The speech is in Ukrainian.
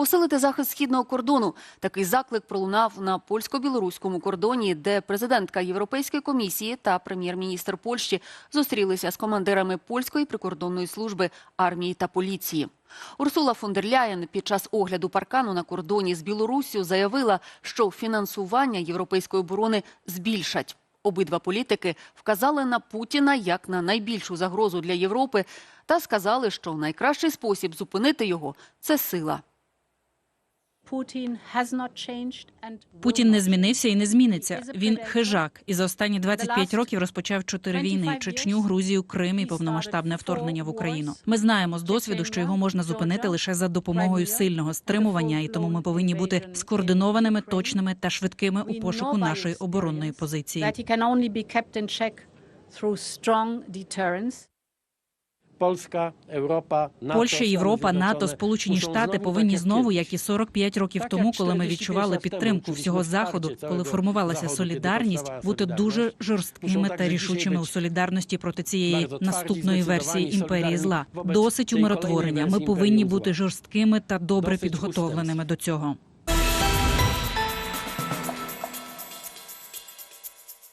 Посилити захист східного кордону. Такий заклик пролунав на польсько-білоруському кордоні, де президентка Європейської комісії та прем'єр-міністр Польщі зустрілися з командирами польської прикордонної служби, армії та поліції. Урсула фон дер Ляєн під час огляду паркану на кордоні з Білоруссю заявила, що фінансування європейської оборони збільшать. Обидва політики вказали на Путіна як на найбільшу загрозу для Європи та сказали, що найкращий спосіб зупинити його це сила. Путін не змінився і не зміниться. Він хижак і за останні 25 років розпочав чотири війни: Чечню, Грузію, Крим і повномасштабне вторгнення в Україну. Ми знаємо з досвіду, що його можна зупинити лише за допомогою сильного стримування, і тому ми повинні бути скоординованими, точними та швидкими у пошуку нашої оборонної позиції. Польська, Європа, НАТО, Польща, Європа, НАТО, Сполучені Штати повинні знову, як і 45 років тому, коли ми відчували підтримку всього заходу, коли формувалася солідарність, бути дуже жорсткими та рішучими у солідарності проти цієї наступної версії імперії зла. Досить умиротворення. Ми повинні бути жорсткими та добре підготовленими до цього.